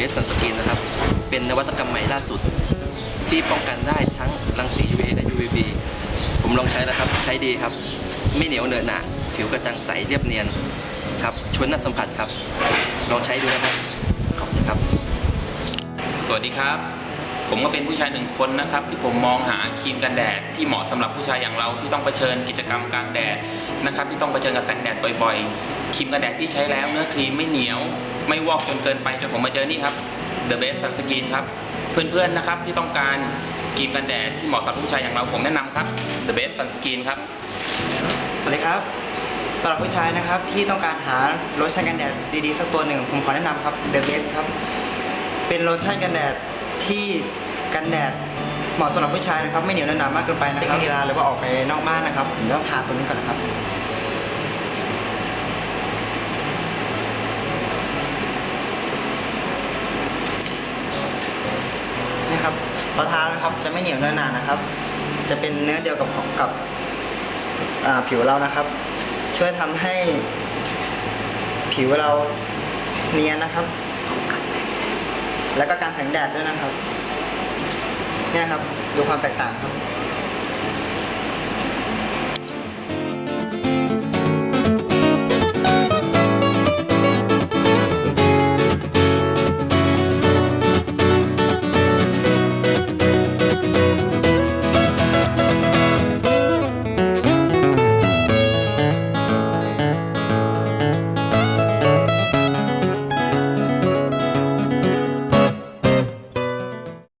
เบสสันสกรีนนะครับ เป็นนวัตกรรมใหม่ล่าสุด ที่ป้องกันได้ทั้งรังสี UV และ UVB ผมลองใช้แล้วครับ ใช้ดีครับ ไม่เหนียวเนอะหนะผิวกระจ่างใสเรียบเนียนครับชวนน่าสัมผัสครับ ลองใช้ดูนะครับ ขอบคุณครับ สวัสดีครับ ผมก็เป็นผู้ชายหนึ่งคนนะครับ ที่ผมมองหาครีมกันแดดที่เหมาะสำหรับผู้ชายอย่างเราที่ต้องเผชิญกิจกรรมกลางแดดนะครับ ที่ต้องเผชิญกับแสงแดดบ่อยๆครีมกันแดดที่ใช้แล้วเนื้อครีมไม่เหนียว ไม่วอกจนเกินไปจนผมมาเจอนี่ครับ The Best Sunscreen ครับเพื่อนๆนะครับที่ต้องการครีมกันแดดที่เหมาะสำหรับผู้ชายอย่างเราผมแนะนำครับ The Best Sunscreen ครับสวัสดีครับสำหรับผู้ชายนะครับที่ต้องการหาโลชั่นกันแดดดีๆสักตัวหนึ่งผมขอแนะนำครับ The Best ครับ เป็นโลชั่นกันแดดที่ กันแดดเหมาะสำหรับผู้ชายนะครับ ไม่เหนียวหนามากเกินไปนะครับเวลาหรือว่าออกไปนอกบ้านนะครับผมต้องทาตัวนี้ก่อนนะครับนี่ครับพอทานะครับจะไม่เหนียวเนื้อหนานะครับ จะเป็นเนื้อเดียวกับของกับผิวเรานะครับ ช่วยทำให้ผิวเราเนียนนะครับ แล้วก็การแสงแดดด้วยนะครับ เนี่ยครับดูความแตกต่างครับ